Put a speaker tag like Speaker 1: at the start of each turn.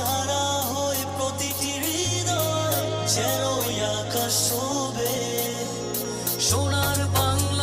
Speaker 1: হারা প্রতিটি সোনার বাংলা